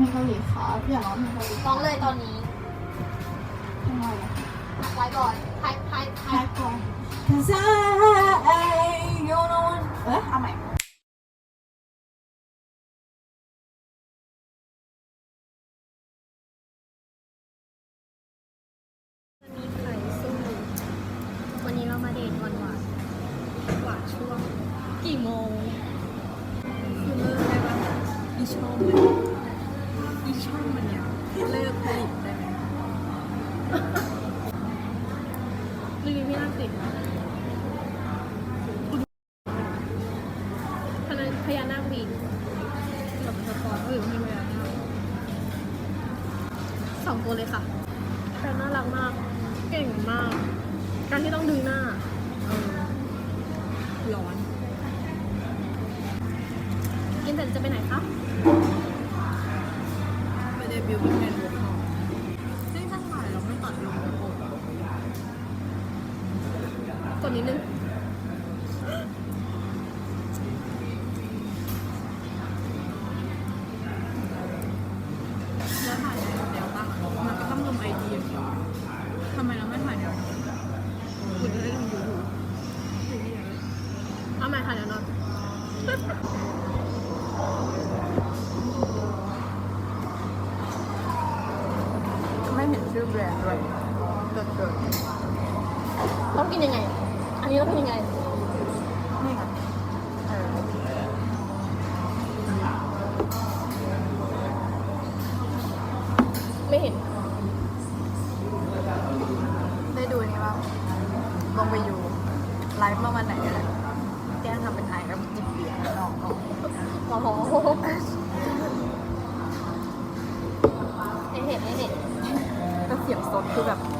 เพลงเกาหลีครับอยากร้องเพลงเกาหลีร้องเลยตอนนี้ทำไมอะไว้ก่อนไทยไทยไทแค่ยก่อน Cause I you know what เอ๊ะเอาใหม่มีใครสู้วันนี้เรามาเดทวันหวานหวานช่วงกี่โมงคือเลิกได้ปะอีช่องมัน อีช่องมันเนี่ยเลิกผลิตได้ไหมรีวิวพี่น่าติดพนันพญานาคบินกับสปอร์ตหรือไม่แววสองตัวเลยค่ะแต่น่ารักมาก เก่งมาก การที่ต้องดึงหน้าร้อน กินเสร็จจะไปไหนคะ ไปเดบิวเป็นแมนวอลเขาซึ่งถ้าถ่ายเราไม่ตัดลงนะโอ้กดนิดนึงแล้วถ่ายในเดลต้ามันก็ต้องลงไอดีอย่างเดียทำไมเราไม่ถ่ายเดลต้าคุณจะได้ลงยูทูบเอาใหม่ค่ะเดี๋ยวนอน ไม่เห็นชื่อ แบรนด์ด้วยเกิดเกิดต้องกินยังไง อันนี้ต้องกินยังไง นี่ไงเออไม่เห็น ได้ดูนี่ป่ะลงไปอยู่ไลฟ์เมื่อวันไหนอะไรแกล้งทำเป็นไอแล้วจิบเบียร์นองน้องโอ้โห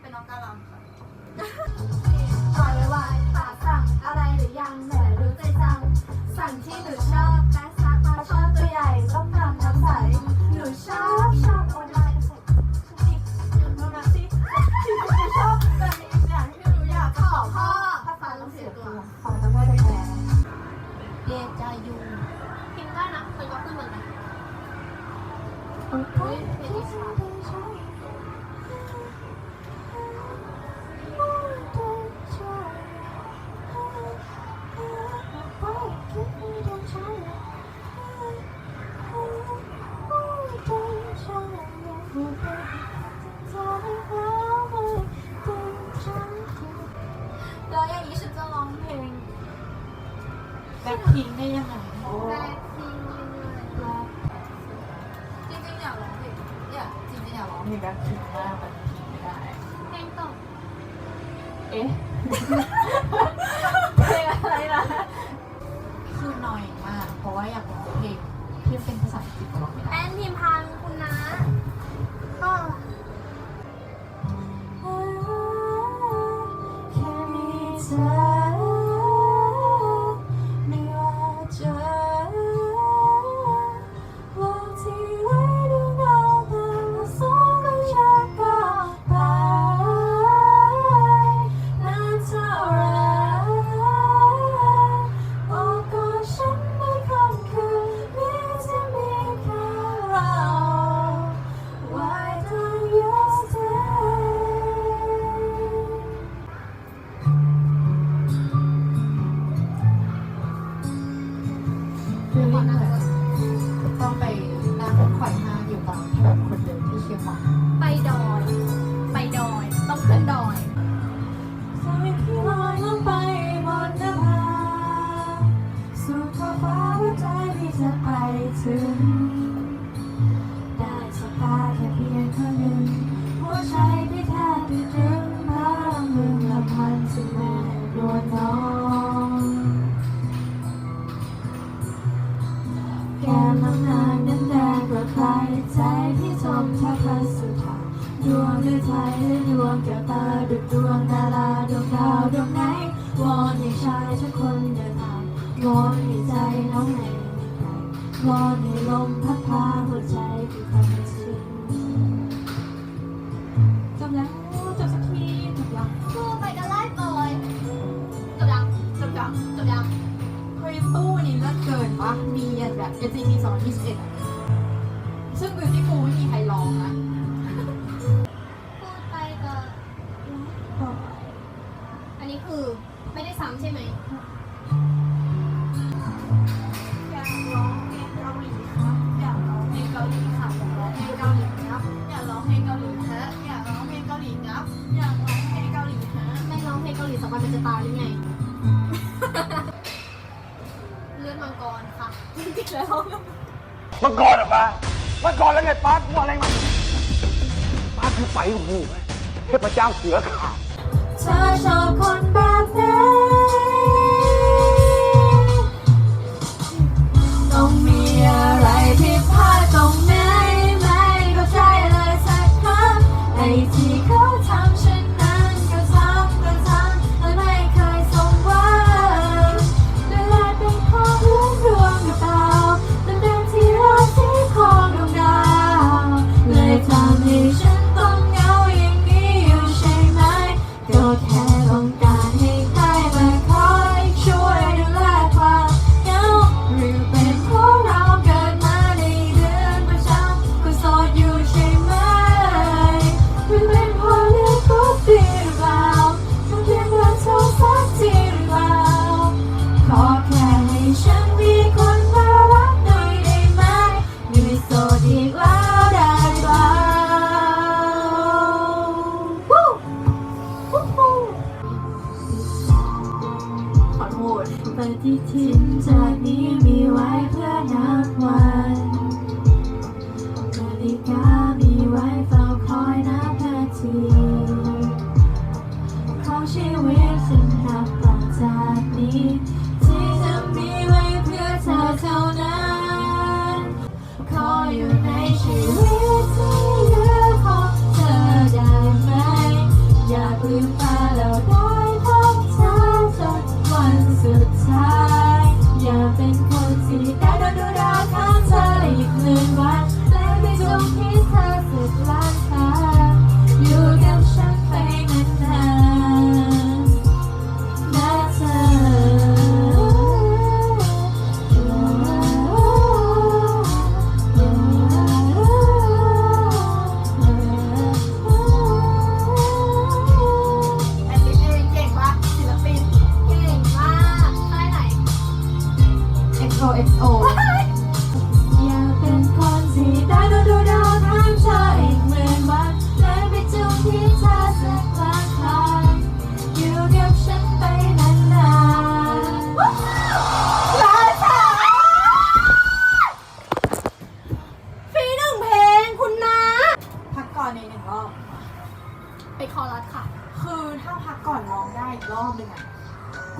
เป็นน้องกาลังค่ะปล่อยวายปากสั่งอะไรหรือยังแหมรู้ใจจัง สั่งที่หนูชอบ บ็คพิงมากแต่พิงไม่ได้ เพลงต่อเอ๊ะ เพลงอะไรนะคือหน่อยมาก เพราะว่าอยากร้องเพลงที่เป็นภาษาอังกฤษร้องไม่ได้แป้นพิมพ์พังคุ ดวงหรือไทยหรือดวงแก้วตาดุดดวงดาราดวงดาวดวงไหนวอนให้ชายทุกคนเดินทางวอนให้ใจน้องให้มีใครวอนให้ลมพัดพาหัวใจคือความจริงจบแล้วจบสักทีจบยังสู้ไปกันไล่ต่อยจบยังจบยังจบยังเฮ้ยตู้นี้เลิศเกินปะมีแบบ NCT 2021าหลีสักวันมันจะตายหรือไง เลือดมังกรค่ะจริงๆแล้วมันก่อนเหรอป้ามันก่อนแล้วไงป้ากลัวอะไรมันป้าคือไฟหูไงเทพเจ้าเสือขาวเธอชอบคนแบบ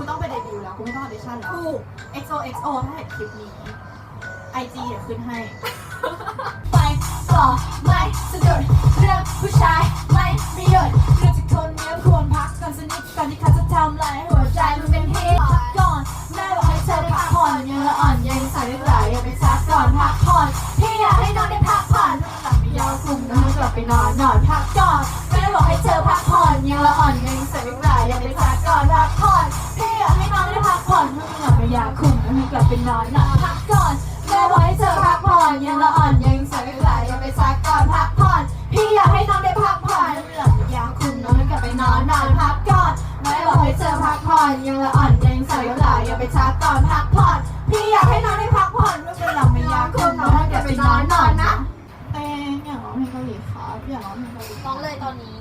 ต้องไปเดบิวต์แล้วกูไม่ต้องออดิชั่นแล้ว ถูก XOXO ถ้าเห็นคลิปนี้ IG เดี๋ยวขึ้นให้ ไปต่อไม่สะดุดเรื่องผู้ชายไม่มีหยุดเรื่องจากคนเนี้ยควรพักก่อนสักนิดก่อนที่เขาจะทำลายหัวใจมันเป็นที่พักก่อนแม่บอกให้เธอได้พักผ่อนยังละอ่อนยังใส่ไม่ไหลอย่าไปซักก่อนพักผ่อนพี่อยากให้น้องได้พักผ่อนหลับไปยาวกลุ่มแล้วกลับไปนอนนอนพักก่อนแม่บอกให้เธอพักผ่อนยังละอ่อนยังใส่ไม่ไหลอย่าไปซักก่อนพักผ่อนพี่อยากให้ น้องได้พักผ่อนหลับไปยาวกลุ่มแล้วกลับไปนอนนอนพักก่อนแม่บอกให้เธอพักผ่อนยังละอ่อนยังใส่ไม่ไหลอย่าไปซักก่อนพักผ่อนพี่อยากให้น้องได้พักผ่อนหลับอยากคุมน้องกลับไปนอนนอนพักก่อนแม่บอกให้เธอพักผ่อนยังละอ่อนยังใส่ไม่ไหลอย่าไปซักก่อนพักผ่อนพี่อยากให้น้องได้พักผ่อนไม่เป็นหลับไม่อยากคุมน้องกลับไปนอนนอนนะเต้งอยากร้องเพลงเกาหลีครับอยากร้องเพลงเกาหลีร้องเลยตอนนี้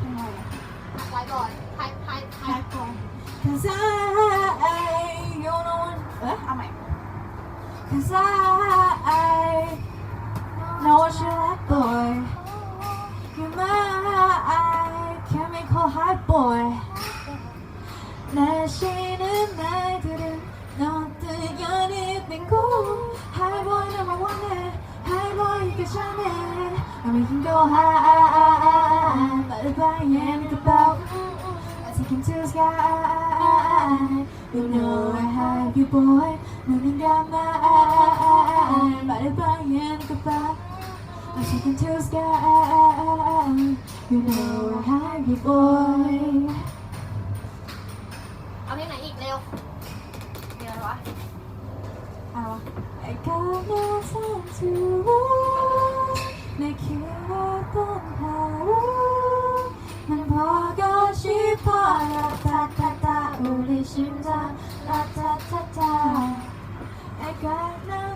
ทำไมอะ พักไว้ก่อนพักพักพัแพ็กคก่อน Cause I, you know what, uh, I might. Cause I, know what you like, boy. You're my chemical high boy. 날씨는 날들은 너 뜨연히 빙고 High boy number one High boy you can shine it And we can go high but Butterfly and think about sinking to the sky. You know I have you, boy, running down my eye. 말해봐야 할까봐. I'm looking to the sky. You know I have you, boy. I'm gonna eat now. เอาเพลงไหนอีกเร็วเดี๋ยววะเอา I got no myself to one, make you. got no